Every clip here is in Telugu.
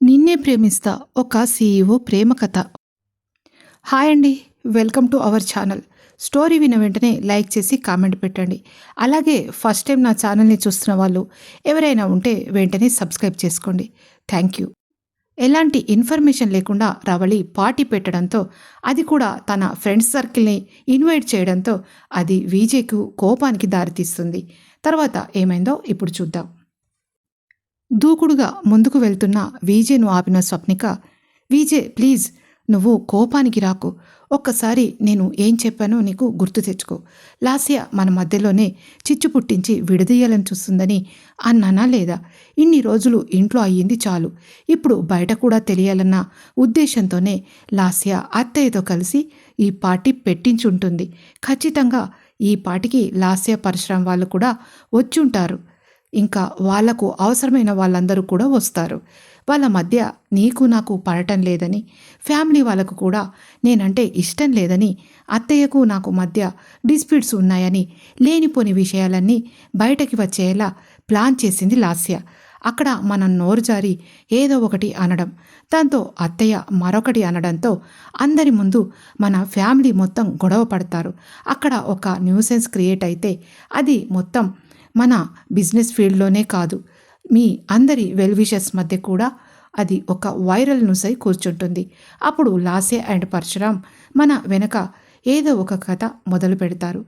నిన్నే ప్రేమిస్తా ఒక సీఈఓ ప్రేమ కథ. హాయ్ అండి welcome to our channel. Story విన్న వెంటనే లైక్ చేసి కామెంట్ పెట్టండి. అలాగే ఫస్ట్ టైం నా ఛానల్ని చూస్తున్న వాళ్ళు ఎవరైనా ఉంటే వెంటనే సబ్స్క్రైబ్ చేసుకోండి. Thank you. ఎలాంటి ఇన్ఫర్మేషన్ లేకుండా రవళి పార్టీ పెట్టడంతో అది కూడా తన ఫ్రెండ్స్ సర్కిల్ని ఇన్వైట్ చేయడంతో అది విజయ్కు కోపానికి దారితీస్తుంది. తర్వాత ఏమైందో ఇప్పుడు చూద్దాం. దూకుడుగా ముందుకు వెళ్తున్న వీజేను ఆపిన స్వప్నిక వీజే ప్లీజ్ నువ్వు కోపానికి రాకు. ఒక్కసారి నేను ఏం చెప్పానో నీకు గుర్తు తెచ్చుకో. లాస్య మన మధ్యలోనే చిచ్చు పుట్టించి విడదీయాలని చూస్తుందని అన్నానా లేదా? ఇన్ని రోజులు ఇంట్లో అయ్యింది చాలు. ఇప్పుడు బయట కూడా తెలియాలన్న ఉద్దేశంతోనే లాస్య అత్తయ్యతో కలిసి ఈ పార్టీ పెట్టించుంటుంది. ఖచ్చితంగా ఈ పాటికి లాస్య పరిశ్రమ వాళ్ళు కూడా వచ్చుంటారు. ఇంకా వాళ్ళకు అవసరమైన వాళ్ళందరూ కూడా వస్తారు. వాళ్ళ మధ్య నీకు నాకు పడటం లేదని ఫ్యామిలీ వాళ్ళకు కూడా నేనంటే ఇష్టం లేదని అత్తయ్యకు నాకు మధ్య డిస్ప్యూట్స్ ఉన్నాయని లేనిపోని విషయాలన్నీ బయటకి వచ్చేలా ప్లాన్ చేసింది లాస్య. అక్కడ మనం నోరు జారి ఏదో ఒకటి అనడం దాంతో అత్తయ్య మరొకటి అనడంతో అందరి ముందు మన ఫ్యామిలీ మొత్తం గొడవ పడతారు. అక్కడ ఒక న్యూసెన్స్ క్రియేట్ అయితే అది మొత్తం మన బిజినెస్ ఫీల్డ్లోనే కాదు. మీ అందరి వెల్విషెస్ మధ్య కూడా అది ఒక వైరల్ న్యూస్ అయి కూర్చుంటుంది. అప్పుడు లాసే అండ్ పరశురామ్ మన వెనక ఏదో ఒక కథ మొదలు పెడతారు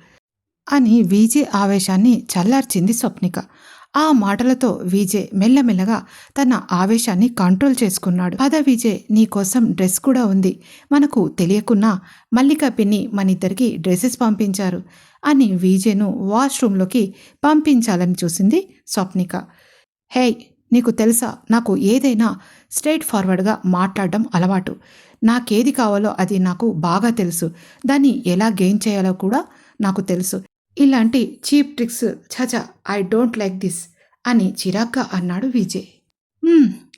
అని వీజే ఆవేశాన్ని చల్లార్చింది స్వప్నిక. ఆ మాటలతో విజయ్ మెల్లమెల్లగా తన ఆవేశాన్ని కంట్రోల్ చేసుకున్నాడు. పద విజయ్ నీకోసం డ్రెస్ కూడా ఉంది. మనకు తెలియకున్నా మల్లిక పిన్ని మనిద్దరికి డ్రెస్సెస్ పంపించారు. అని విజయ్ను వాష్రూమ్లోకి పంపించాలని చూసింది స్వప్నిక. హే నీకు తెలుసా? నాకు ఏదైనా స్ట్రైట్ ఫార్వర్డ్గా మాట్లాడడం అలవాటు. నాకేది కావాలో అది నాకు బాగా తెలుసు. దాన్ని ఎలా గెయిన్ చేయాలో కూడా నాకు తెలుసు. ఇలాంటి చీప్ ట్రిక్స్ చచా ఐ డోంట్ లైక్ దిస్ అని చిరాగ్గా అన్నాడు విజయ్.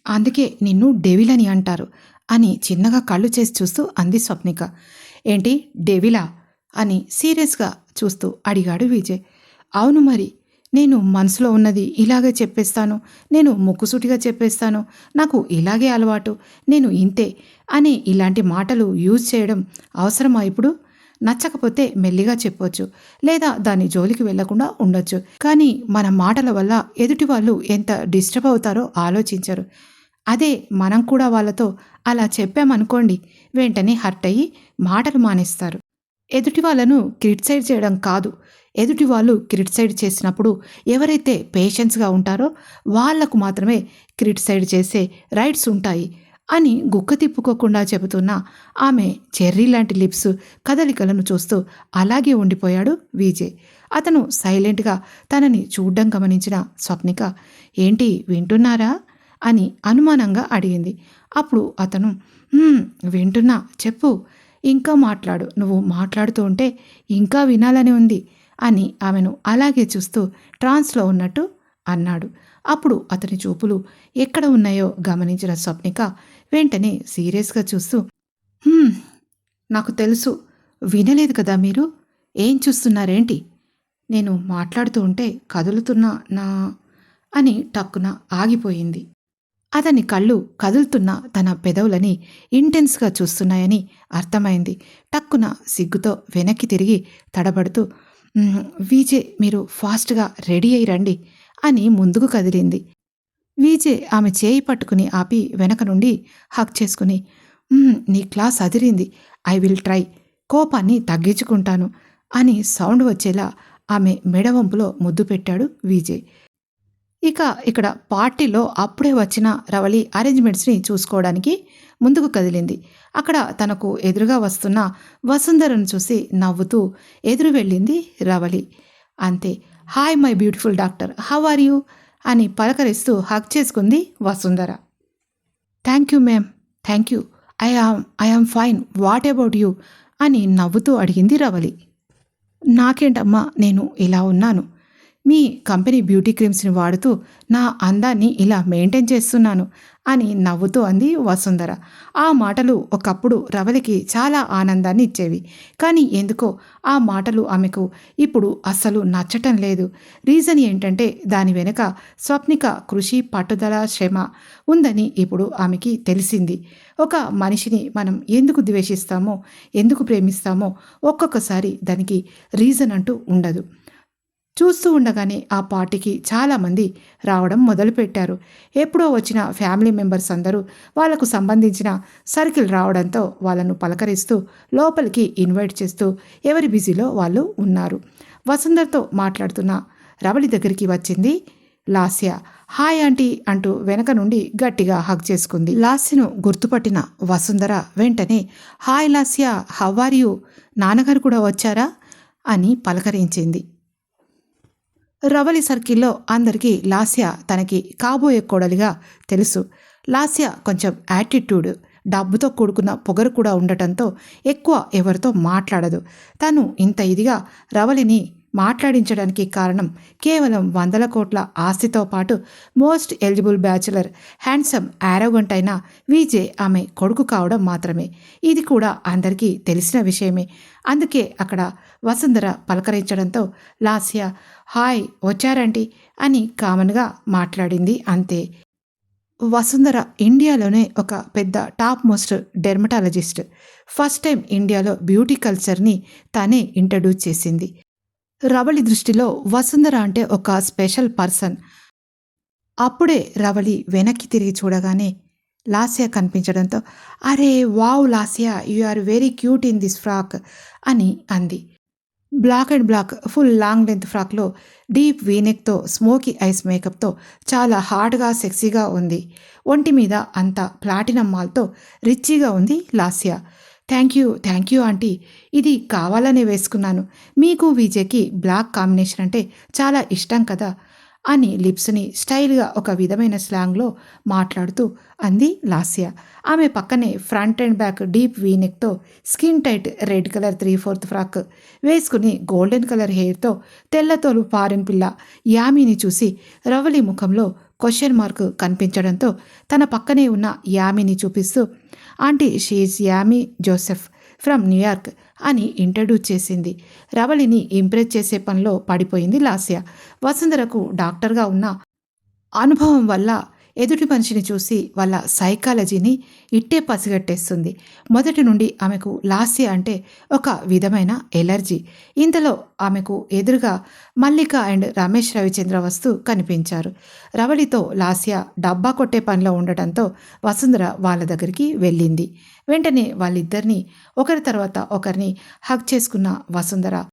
అందుకే నిన్ను డెవిల్ అని అంటారు అని చిన్నగా కళ్ళు చేసి చూస్తూ అంది స్వప్నిక. ఏంటి డెవిలా? అని సీరియస్గా చూస్తూ అడిగాడు విజయ్. అవును మరి నేను మనసులో ఉన్నది ఇలాగే చెప్పేస్తాను నేను ముక్కుసూటిగా చెప్పేస్తాను నాకు ఇలాగే అలవాటు నేను ఇంతే అని ఇలాంటి మాటలు యూజ్ చేయడం అవసరమా ఇప్పుడు? నచ్చకపోతే మెల్లిగా చెప్పొచ్చు లేదా దాని జోలికి వెళ్ళకుండా ఉండొచ్చు. కానీ మన మాటల వల్ల ఎదుటి వాళ్ళు ఎంత డిస్టర్బ్ అవుతారో ఆలోచించరు. అదే మనం కూడా వాళ్ళతో అలా చెప్పామనుకోండి వెంటనే హర్ట్ అయ్యి మాటలు మానేస్తారు. ఎదుటి వాళ్ళను క్రిటిసైడ్ చేయడం కాదు. ఎదుటి వాళ్ళు క్రిటిసైడ్ చేసినప్పుడు ఎవరైతే పేషెన్స్గా ఉంటారో వాళ్ళకు మాత్రమే క్రిటిసైడ్ చేసే రైట్స్ ఉంటాయి అని గుక్క తిప్పుకోకుండా చెబుతున్న ఆమె చెర్రీ లాంటి లిప్స్ కదలికలను చూస్తూ అలాగే ఉండిపోయాడు విజయ్. అతను సైలెంట్గా తనని చూడ్డం గమనించిన స్వప్నిక ఏంటి వింటున్నారా? అని అనుమానంగా అడిగింది. అప్పుడు అతను వింటున్నా చెప్పు ఇంకా మాట్లాడు నువ్వు మాట్లాడుతూ ఉంటే ఇంకా వినాలని ఉంది అని ఆమెను అలాగే చూస్తూ ట్రాన్స్లో ఉన్నట్టు అన్నాడు. అప్పుడు అతని చూపులు ఎక్కడ ఉన్నాయో గమనించిన స్వప్నిక వెంటనే సీరియస్గా చూస్తూ నాకు తెలుసు. వినలేదు కదా మీరు? ఏం చూస్తున్నారేంటి? నేను మాట్లాడుతూ ఉంటే కదులుతున్న నా అని టక్కున ఆగిపోయింది. అతని కళ్ళు కదులుతున్న తన పెదవులని ఇంటెన్స్గా చూస్తున్నాయని అర్థమైంది. టక్కున సిగ్గుతో వెనక్కి తిరిగి తడబడుతూ వీజే మీరు ఫాస్ట్గా రెడీ అయి రండి అని ముందుకు కదిలింది. వీజే ఆమె చేయి పట్టుకుని ఆపి వెనక నుండి హక్ చేసుకుని నీ class Adirindi. I will try. కోపాన్ని తగ్గించుకుంటాను అని సౌండ్ వచ్చేలా ఆమె మెడవంపులో ముద్దు పెట్టాడు విజయ్ ఇక ఇక్కడ పార్టీలో అప్పుడే వచ్చిన రవళి అరేంజ్మెంట్స్ని చూసుకోవడానికి ముందుకు కదిలింది. అక్కడ తనకు ఎదురుగా వస్తున్న వసుంధరను చూసి నవ్వుతూ ఎదురు వెళ్ళింది రవళి. అంతే. Hi my beautiful doctor. How are you? అని పలకరిస్తూ హక్ చేసుకుంది Vasundhara. Thank you ma'am. Thank you. I am I am fine. What about you? అని నవ్వుతూ అడిగింది రవళి. నాకేంటమ్మా నేను ఇలా ఉన్నాను. మీ కంపెనీ బ్యూటీ క్రీమ్స్ని వాడుతూ నా అందాన్ని ఇలా మెయింటైన్ చేస్తున్నాను అని నవ్వుతూ అంది వసుంధర. ఆ మాటలు ఒకప్పుడు రవలికి చాలా ఆనందాన్ని ఇచ్చేవి. కానీ ఎందుకో ఆ మాటలు ఆమెకు ఇప్పుడు అస్సలు నచ్చటం లేదు. రీజన్ ఏంటంటే దాని వెనుక స్వప్నిక కృషి పట్టుదల శ్రమ ఉందని ఇప్పుడు ఆమెకి తెలిసింది. ఒక మనిషిని మనం ఎందుకు ద్వేషిస్తామో ఎందుకు ప్రేమిస్తామో ఒక్కొక్కసారి దానికి రీజన్ అంటూ ఉండదు. చూస్తూ ఉండగానే ఆ పార్టీకి చాలామంది రావడం మొదలుపెట్టారు. ఎప్పుడో వచ్చిన ఫ్యామిలీ మెంబర్స్ అందరూ వాళ్ళకు సంబంధించిన సర్కిల్ రావడంతో వాళ్ళను పలకరిస్తూ లోపలికి ఇన్వైట్ చేస్తూ ఎవరి బిజీలో వాళ్ళు ఉన్నారు. వసుంధర్తో మాట్లాడుతున్న రవళి దగ్గరికి వచ్చింది లాస్య. హాయ్ ఆంటీ అంటూ వెనక నుండి గట్టిగా హగ్ చేసుకుంది. లాస్యను గుర్తుపట్టిన వసుంధర వెంటనే హాయ్ లాస్య హవ్వార్ యూ? నాన్నగారు కూడా వచ్చారా? అని పలకరించింది. రవలి సర్కిల్లో అందరికీ లాస్య తనకి కాబోయే కోడలిగా తెలుసు. లాస్య కొంచెం యాటిట్యూడ్ డబ్బుతో కూడుకున్న పొగరు కూడా ఉండటంతో ఎక్కువ ఎవరితో మాట్లాడదు. తను ఇంత ఇదిగా రవలిని మాట్లాడించడానికి కారణం కేవలం వందల కోట్ల ఆస్తితో పాటు most eligible bachelor handsome arrogant అయిన విజే ఆమె కొడుకు కావడం మాత్రమే. ఇది కూడా అందరికీ తెలిసిన విషయమే. అందుకే అక్కడ వసుంధర పలకరించడంతో లాస్య హాయ్ వచ్చారంటీ అని కామన్గా మాట్లాడింది అంతే. వసుంధర ఇండియాలోనే ఒక పెద్ద top most dermatologist. First time ఇండియాలో బ్యూటీ కల్చర్ని తానే ఇంట్రడ్యూస్ చేసింది. రవళి దృష్టిలో వసుంధర అంటే ఒక స్పెషల్ పర్సన్. అప్పుడే రవళి వెనక్కి తిరిగి చూడగానే లాస్య కనిపించడంతో అరే wow Lasya you are very cute in this frock అని అంది. Black and black full long length ఫ్రాక్లో deep వీనెక్తో స్మోకీ ఐస్ మేకప్తో చాలా హార్డ్గా సెక్సీగా ఉంది. ఒంటి మీద అంత ప్లాటినం మాల్తో రిచ్గా ఉంది Lasya. Thank you thank you aunty. ఇది కావాలనే వేసుకున్నాను. మీకు విజయ్కి బ్లాక్ కాంబినేషన్ అంటే చాలా ఇష్టం కదా? అని లిప్స్ని స్టైల్గా ఒక విధమైన స్లాంగ్లో మాట్లాడుతూ అంది లాస్య. ఆమె పక్కనే front and back deep వీనెక్తో skin tight red colour three fourth frock వేసుకుని గోల్డెన్ కలర్ హెయిర్తో తెల్లతోలు పారిన పిల్ల యామిని చూసి రవలి ముఖంలో క్వశ్చన్ మార్క్ కనిపించడంతో తన పక్కనే ఉన్న యామిని చూపిస్తూ aunty she's Yami Joseph from New York అని ఇంట్రడ్యూస్ చేసింది. రవళిని ఇంప్రెస్ చేసే పనిలో పడిపోయింది లాస్య. వసుంధరకు డాక్టర్గా ఉన్న అనుభవం వల్ల ఎదుటి మనిషిని చూసి వాళ్ళ సైకాలజీని ఇట్టే పసిగట్టేస్తుంది. మొదటి నుండి ఆమెకు లాస్య అంటే ఒక విధమైన ఎలర్జీ. ఇంతలో ఆమెకు ఎదురుగా మల్లిక అండ్ రమేష్ రవిచంద్ర వస్తూ కనిపించారు. రవళితో లాస్య డబ్బా కొట్టే పనిలో ఉండటంతో వసుంధర వాళ్ళ దగ్గరికి వెళ్ళింది. వెంటనే వాళ్ళిద్దరినీ ఒకరి తర్వాత ఒకరిని హక్ చేసుకున్న Vasundhara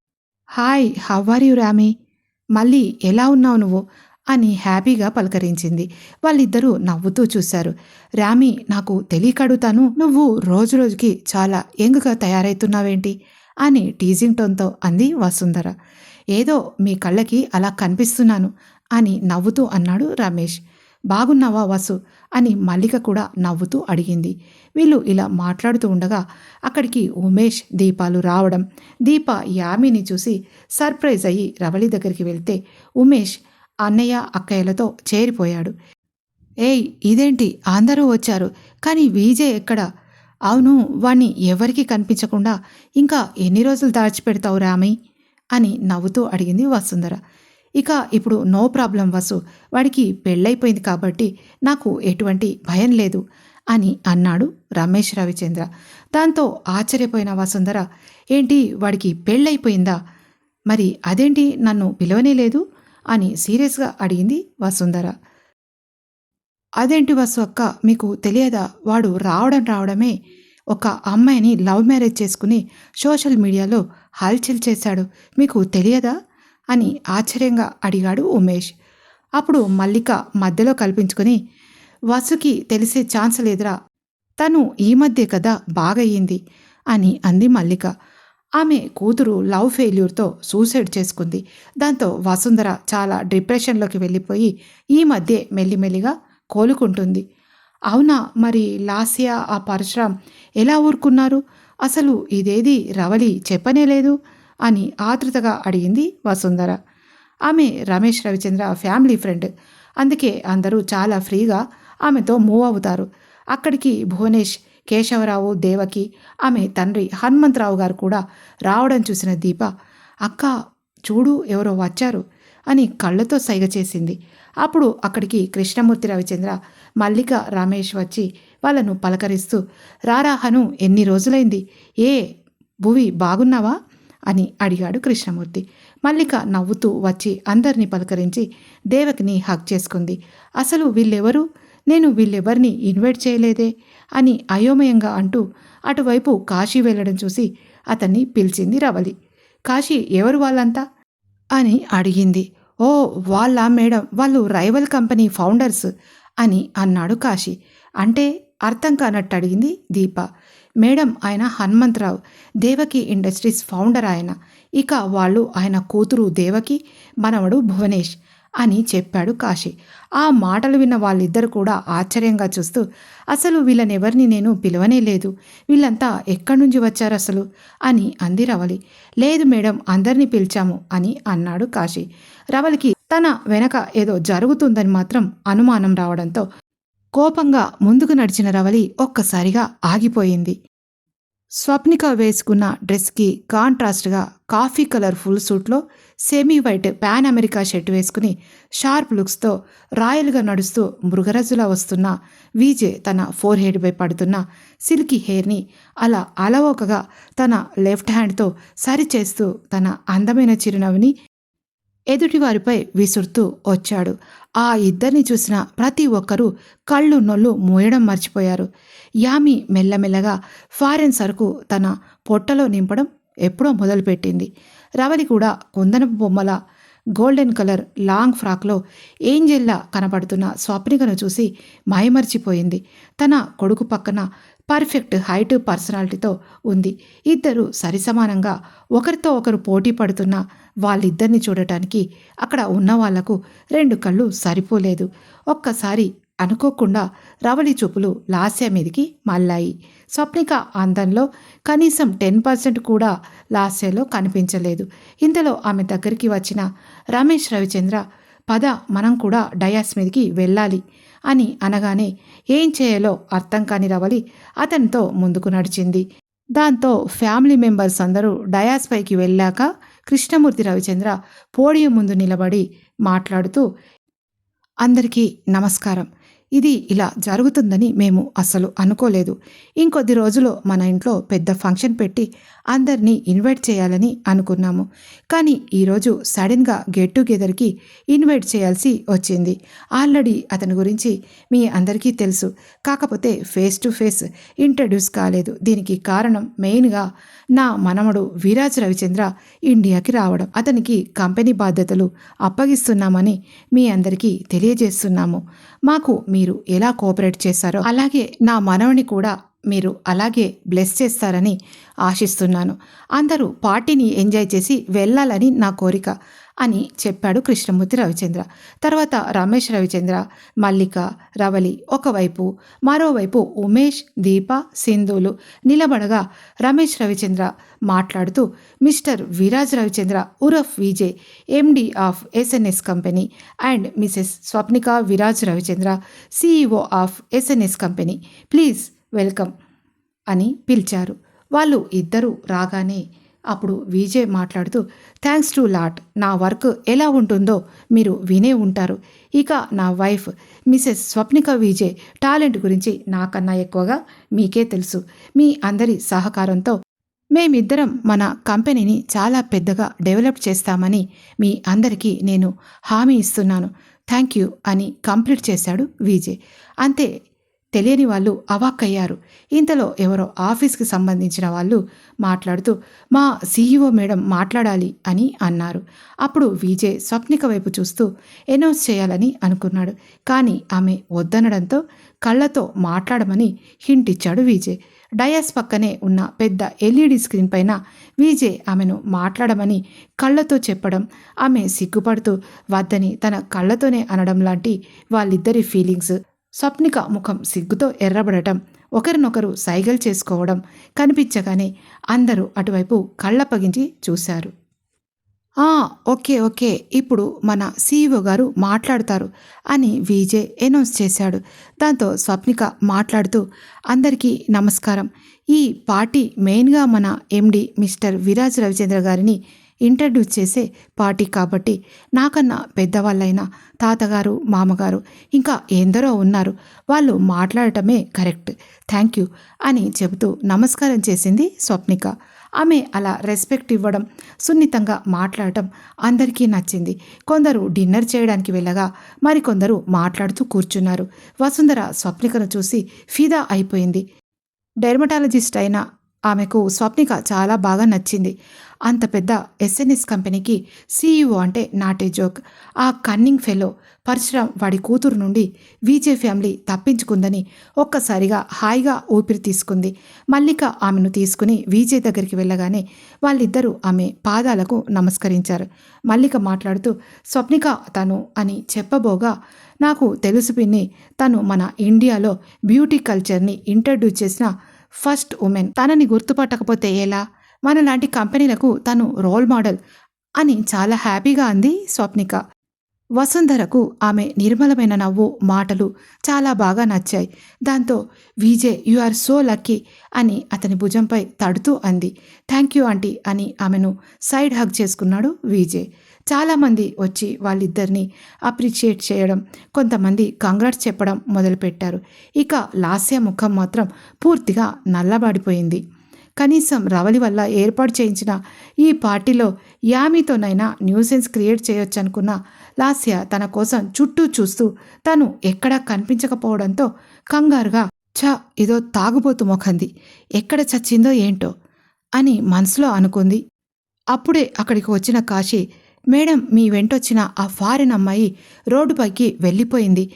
hi how are you Rami? మళ్ళీ ఎలా ఉన్నావు నువ్వు? అని హ్యాపీగా పలకరించింది. వాళ్ళిద్దరూ నవ్వుతూ చూశారు. రామి నాకు తెలియకడుగుతాను. నువ్వు రోజు రోజుకి చాలా యంగ్గా తయారవుతున్నావేంటి అని టీజింగ్ టోన్తో అంది వసుంధర. ఏదో మీ కళ్ళకి అలా కనిపిస్తున్నాను అని నవ్వుతూ అన్నాడు రమేష్. బాగున్నావా వసు? అని మల్లిక కూడా నవ్వుతూ అడిగింది. వీళ్ళు ఇలా మాట్లాడుతూ ఉండగా అక్కడికి ఉమేష్ దీపాలు రావడం దీప యామిని చూసి సర్ప్రైజ్ అయ్యి రవళి దగ్గరికి వెళ్తే ఉమేష్ అన్నయ్య అక్కయ్యలతో చేరిపోయాడు. ఏయ్ ఇదేంటి? అందరూ వచ్చారు. కానీ విజయ్ ఎక్కడ? అవును వాణ్ణి ఎవరికీ కనిపించకుండా ఇంకా ఎన్ని రోజులు దాచిపెడతావు రామయ్య? అని నవ్వుతూ అడిగింది వసుంధర. ఇక ఇప్పుడు నో ప్రాబ్లం వసు. వాడికి పెళ్ళైపోయింది కాబట్టి నాకు ఎటువంటి భయం లేదు అని అన్నాడు రమేష్ రవిచంద్ర. దాంతో ఆశ్చర్యపోయిన వసుంధర ఏంటి వాడికి పెళ్ళైపోయిందా? మరి అదేంటి నన్ను పిలవనే లేదు? అని సీరియస్గా అడిగింది వసుంధర. అదేంటి వసు అక్క మీకు తెలియదా? వాడు రావడం రావడమే ఒక అమ్మాయిని లవ్ మ్యారేజ్ చేసుకుని సోషల్ మీడియాలో హల్చల్ చేశాడు. మీకు తెలియదా? అని ఆశ్చర్యంగా అడిగాడు ఉమేష్. అప్పుడు మల్లిక మధ్యలో కల్పించుకొని వసుకి తెలిసే ఛాన్స్ లేదురా. తను ఈ మధ్య కదా బాగయ్యింది అని అంది మల్లిక. ఆమె కూతురు లవ్ ఫెయిల్యూర్తో సూసైడ్ చేసుకుంది. దాంతో వసుంధర చాలా డిప్రెషన్లోకి వెళ్ళిపోయి ఈ మధ్య మెల్లిమెల్లిగా కోలుకుంటుంది. అవునా మరి లాస్యా ఆ పరశురాం ఎలా ఊరుకున్నారు? అసలు ఇదేది రవలి చెప్పనే లేదు అని ఆతృతగా అడిగింది వసుంధర. ఆమె రమేష్ రవిచంద్ర ఫ్యామిలీ ఫ్రెండ్. అందుకే అందరూ చాలా ఫ్రీగా ఆమెతో మూవ్ అవుతారు. అక్కడికి భువనేష్ కేశవరావు దేవకి ఆమె తండ్రి హనుమంతరావు గారు కూడా రావడం చూసిన దీప అక్క చూడు ఎవరో వచ్చారు అని కళ్ళతో సైగ చేసింది. అప్పుడు అక్కడికి కృష్ణమూర్తి రవిచంద్ర మల్లిక రమేష్ వచ్చి వాళ్ళను పలకరిస్తూ రారాహను ఎన్ని రోజులైంది? ఏ భువి బాగున్నావా? అని అడిగాడు కృష్ణమూర్తి. మల్లిక నవ్వుతూ వచ్చి అందరినీ పలకరించి దేవకిని హక్ చేసుకుంది. అసలు వీళ్ళెవరు? నేను వీళ్ళెవరిని ఇన్వైట్ చేయలేదే అని అయోమయంగా అంటూ అటువైపు కాశీ వెళ్ళడం చూసి అతన్ని పిలిచింది రవలి. కాశీ ఎవరు వాళ్ళంతా? అని అడిగింది. ఓ వాళ్ళ మేడం? వాళ్ళు రైవల్ కంపెనీ ఫౌండర్స్ అని అన్నాడు కాశీ. అంటే అర్థం కానట్టు అడిగింది దీప. మేడం ఆయన హనుమంతరావు దేవకి ఇండస్ట్రీస్ ఫౌండర్ ఆయన. ఇక వాళ్ళు ఆయన కూతురు దేవకి మనవడు భువనేష్. అని చెప్పాడు కాశీ. ఆ మాటలు విన్న వాళ్ళిద్దరు కూడా ఆశ్చర్యంగా చూస్తూ అసలు వీళ్ళని ఎవరిని నేను పిలవనే లేదు. వీళ్ళంతా ఎక్కడి నుంచి వచ్చారు అసలు? అని అంది రవలి. లేదు మేడం అందరినీ పిలిచాము అని అన్నాడు కాశీ. రవలికి తన వెనక ఏదో జరుగుతుందని మాత్రం అనుమానం రావడంతో కోపంగా ముందుకు నడిచిన రవలి ఒక్కసారిగా ఆగిపోయింది. స్వప్నిక వేసుకున్న డ్రెస్కి కాంట్రాస్ట్గా coffee colour full సూట్లో semi white pan America shirt వేసుకుని షార్ప్ లుక్స్తో రాయల్గా నడుస్తూ మృగరజులా వస్తున్న వీజే తన ఫోర్ హెడ్పై పడుతున్న సిల్కీ హెయిర్ని అలా అలవోకగా తన లెఫ్ట్ హ్యాండ్తో సరిచేస్తూ తన అందమైన చిరునవ్వుని ఎదుటివారిపై విసురుతూ వచ్చాడు. ఆ ఇద్దరిని చూసిన ప్రతి ఒక్కరూ కళ్ళు నొల్లు మూయడం మర్చిపోయారు. యామి మెల్లమెల్లగా ఫారెన్ సరుకు తన పొట్టలో నింపడం ఎప్పుడో మొదలుపెట్టింది. రవలి కూడా కుందనపు బొమ్మల గోల్డెన్ కలర్ లాంగ్ ఫ్రాక్లో ఏంజెల్లా కనపడుతున్న స్వప్నికను చూసి మాయమర్చిపోయింది. తన కొడుకు పక్కన పర్ఫెక్ట్ హైట్ పర్సనాలిటీతో ఉంది. ఇద్దరు సరిసమానంగా ఒకరితో ఒకరు పోటీ పడుతున్న వాళ్ళిద్దరిని చూడటానికి అక్కడ ఉన్న వాళ్ళకు రెండు కళ్ళు సరిపోలేదు. ఒక్కసారి అనుకోకుండా రవళి చూపులు లాస్య మీదికి మళ్ళాయి. స్వప్నిక అందంలో కనీసం టెన్ పర్సెంట్ కూడా లాస్యలో కనిపించలేదు. ఇంతలో ఆమె దగ్గరికి వచ్చిన రమేష్ రవిచంద్ర పద మనం కూడా డయాస్ మీదకి వెళ్ళాలి అని అనగానే ఏం చేయాలో అర్థం కాని రవలి అతనితో ముందుకు నడిచింది. దాంతో ఫ్యామిలీ మెంబర్స్ అందరూ డయాస్ పైకి వెళ్ళాక కృష్ణమూర్తి రవిచంద్ర పోడియం ముందు నిలబడి మాట్లాడుతూ అందరికీ నమస్కారం. ఇది ఇలా జరుగుతుందని మేము అస్సలు అనుకోలేదు. ఇంకొద్ది రోజులు మన ఇంట్లో పెద్ద ఫంక్షన్ పెట్టి అందరినీ ఇన్వైట్ చేయాలని అనుకున్నాము. కానీ ఈరోజు సడన్గా గెట్ టుగెదర్కి ఇన్వైట్ చేయాల్సి వచ్చింది. ఆల్రెడీ అతని గురించి మీ అందరికీ తెలుసు. కాకపోతే ఫేస్ టు ఫేస్ ఇంట్రడ్యూస్ కాలేదు. దీనికి కారణం మెయిన్గా నా మనమడు వీరాజ్ రవిచంద్ర ఇండియాకి రావడం. అతనికి కంపెనీ బాధ్యతలు అప్పగిస్తున్నామని మీ అందరికీ తెలియజేస్తున్నాము. మాకు మీరు ఎలా కోఆపరేట్ చేశారో అలాగే నా మనవని కూడా మీరు అలాగే బ్లెస్ చేస్తారని ఆశిస్తున్నాను. అందరూ పార్టీని ఎంజాయ్ చేసి వెళ్ళాలని నా కోరిక అని చెప్పాడు కృష్ణమూర్తి రవిచంద్ర. తర్వాత రమేష్ రవిచంద్ర మల్లిక రవలి ఒకవైపు మరోవైపు ఉమేష్ దీప సింధులు నిలబడగా రమేష్ రవిచంద్ర మాట్లాడుతూ Mr Viraj Ravichandra ఉరఫ్ Vijay MD of SNS company and Mrs Swapnika Viraj Ravichandra CEO of SNS company. Please welcome అని పిలిచారు. వాళ్ళు ఇద్దరు రాగానే అప్పుడు విజయ్ మాట్లాడుతూ థ్యాంక్స్ టు లాట్. నా వర్క్ ఎలా ఉంటుందో మీరు వినే ఉంటారు. ఇక నా wife Mrs Swapnika Vijay talent గురించి నాకన్నా ఎక్కువగా మీకే తెలుసు. మీ అందరి సహకారంతో మేమిద్దరం మన కంపెనీని చాలా పెద్దగా డెవలప్ చేస్తామని మీ అందరికీ నేను హామీ ఇస్తున్నాను. థ్యాంక్ యూ అని కంప్లీట్ చేశాడు విజయ్. అంతే తెలియని వాళ్ళు అవాక్కయ్యారు. ఇంతలో ఎవరో ఆఫీస్కి సంబంధించిన వాళ్ళు మాట్లాడుతూ మా సీఈఓ మేడం మాట్లాడాలి అని అన్నారు. అప్పుడు విజయ్ స్వప్నిక వైపు చూస్తూ అనౌన్స్ చేయాలని అనుకున్నాడు. కానీ ఆమె వద్దనడంతో కళ్ళతో మాట్లాడమని హింట్ ఇచ్చాడు విజయ్. డయాస్ పక్కనే ఉన్న పెద్ద ఎల్ఈడి స్క్రీన్ పైన విజయ్ ఆమెను మాట్లాడమని కళ్ళతో చెప్పడం ఆమె సిగ్గుపడుతూ వద్దని తన కళ్ళతోనే అనడం లాంటి వాళ్ళిద్దరి ఫీలింగ్స్ స్వప్నిక ముఖం సిగ్గుతో ఎర్రబడటం ఒకరినొకరు సైగలు చేసుకోవడం కనిపించగానే అందరూ అటువైపు కళ్ళప్పగించి చూశారు. "ఆ, ఓకే ఓకే ఇప్పుడు మన సీఈఓ గారు మాట్లాడతారు అని విజయ్ అనౌన్స్ చేశాడు. దాంతో స్వప్నిక మాట్లాడుతూ అందరికీ నమస్కారం. ఈ పార్టీ మెయిన్గా మన ఎండి మిస్టర్ విరాజ్ రవిచంద్ర గారిని ఇంట్రడ్యూస్ చేసే పార్టీ కాబట్టి నాకన్నా పెద్దవాళ్ళైన తాతగారు మామగారు ఇంకా ఎందరో ఉన్నారు. వాళ్ళు మాట్లాడటమే కరెక్ట్. థ్యాంక్ యూ అని చెబుతూ నమస్కారం చేసింది స్వప్నిక. ఆమె అలా రెస్పెక్ట్ ఇవ్వడం సున్నితంగా మాట్లాడటం అందరికీ నచ్చింది. కొందరు డిన్నర్ చేయడానికి వెళ్ళగా మరికొందరు మాట్లాడుతూ కూర్చున్నారు. వసుంధర స్వప్నికను చూసి ఫిదా అయిపోయింది. డెర్మటాలజిస్ట్ అయిన ఆమెకు స్వప్నిక చాలా బాగా నచ్చింది. అంత పెద్ద ఎస్ఎన్ఎస్ కంపెనీకి సీఈఓ అంటే నాటే జోక్. ఆ కన్నింగ్ ఫెలో పరశురామ్ వాడి కూతురు నుండి విజే ఫ్యామిలీ తప్పించుకుందని ఒక్కసారిగా హాయిగా ఊపిరి తీసుకుంది. మల్లిక ఆమెను తీసుకుని విజయ్ దగ్గరికి వెళ్ళగానే వాళ్ళిద్దరూ ఆమె పాదాలకు నమస్కరించారు. మల్లిక మాట్లాడుతూ స్వప్నిక తను అని చెప్పబోగా నాకు తెలుసు పిన్ని. తను మన ఇండియాలో బ్యూటీ కల్చర్ని ఇంట్రడ్యూస్ చేసిన ఫస్ట్ ఉమెన్. తనని గుర్తుపట్టకపోతే ఎలా? మనలాంటి కంపెనీలకు తను రోల్ మోడల్ అని చాలా హ్యాపీగా అంది స్వప్నిక. వసుంధరకు ఆమె నిర్మలమైన నవ్వు మాటలు చాలా బాగా నచ్చాయి. దాంతో Vijay you are so lucky అని అతని భుజంపై తడుతూ అంది. థ్యాంక్ యూ ఆంటీ అని ఆమెను సైడ్ హగ్ చేసుకున్నాడు విజయ్. చాలామంది వచ్చి వాళ్ళిద్దరిని అప్రిషియేట్ చేయడం కొంతమంది కంగ్రాట్స్ చెప్పడం మొదలుపెట్టారు. ఇక లాస్య ముఖం మాత్రం పూర్తిగా నల్లబాడిపోయింది. కనీసం రవలి వల్ల ఏర్పాటు చేయించిన ఈ పార్టీలో యామీతోనైనా న్యూసెన్స్ క్రియేట్ చేయొచ్చనుకున్న లాస్య తన కోసం చుట్టూ చూస్తూ తను ఎక్కడా కనిపించకపోవడంతో కంగారుగా చ ఇదో తాగుబోతు మొఖంది. ఎక్కడ చచ్చిందో ఏంటో? అని మనసులో అనుకుంది. అప్పుడే అక్కడికి వచ్చిన కాశీ మేడం మీ వెంటొచ్చిన ఆ ఫారిన్ అమ్మాయి రోడ్డుపైకి వెళ్ళిపోయింది.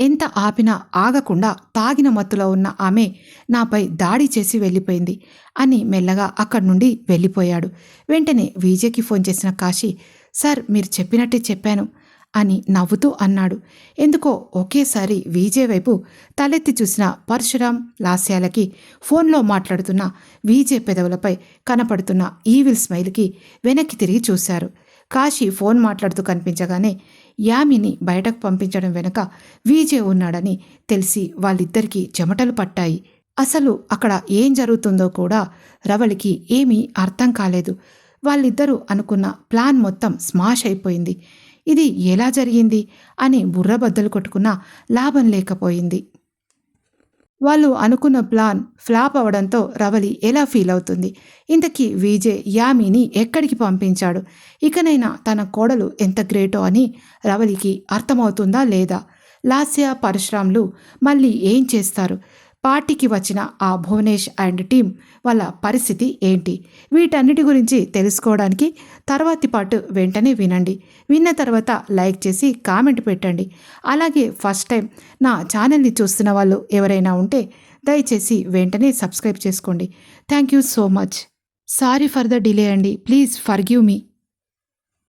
ఎంత ఆపినా ఆగకుండా తాగిన మత్తులో ఉన్న ఆమె నాపై దాడి చేసి వెళ్ళిపోయింది అని మెల్లగా అక్కడి నుండి వెళ్ళిపోయాడు. వెంటనే విజయ్కి ఫోన్ చేసిన కాశీ సార్ మీరు చెప్పినట్టే చెప్పాను అని నవ్వుతూ అన్నాడు. ఎందుకో ఒకేసారి విజయ్ వైపు తలెత్తి చూసిన పరశురాం లాస్యాలకి ఫోన్లో మాట్లాడుతున్న విజయ్ పెదవులపై కనపడుతున్న ఈవిల్ స్మైల్కి వెనక్కి తిరిగి చూశారు. కాశీ ఫోన్ మాట్లాడుతూ కనిపించగానే యామిని బయటకు పంపించడం వెనుక విజయ్ ఉన్నాడని తెలిసి వాళ్ళిద్దరికీ చెమటలు పట్టాయి. అసలు అక్కడ ఏం జరుగుతుందో కూడా రవలికి ఏమీ అర్థం కాలేదు. వాళ్ళిద్దరూ అనుకున్న ప్లాన్ మొత్తం స్మాష్ అయిపోయింది. ఇది ఎలా జరిగింది అని బుర్రబద్దలు కొట్టుకున్నా లాభం లేకపోయింది. వాళ్ళు అనుకున్న ప్లాన్ ఫ్లాప్ అవడంతో రవలి ఎలా ఫీల్ అవుతుంది? ఇంతకీ విజయ్ యామిని ఎక్కడికి పంపించాడు? ఇకనైనా తన కోడలు ఎంత గ్రేటో అని రవలికి అర్థమవుతుందా లేదా? లాస్య పరశురాములు మళ్ళీ ఏం చేస్తారు? పార్టీకి వచ్చిన ఆ భువనేష్ అండ్ టీం వాళ్ళ పరిస్థితి ఏంటి? వీటన్నిటి గురించి తెలుసుకోవడానికి తర్వాతి పాటు వెంటనే వినండి. విన్న తర్వాత లైక్ చేసి కామెంట్ పెట్టండి. అలాగే ఫస్ట్ టైం నా ఛానల్ని చూస్తున్న వాళ్ళు ఎవరైనా ఉంటే దయచేసి వెంటనే సబ్స్క్రైబ్ చేసుకోండి. Thank you so much. Sorry for the delay అండి. Please forgive me.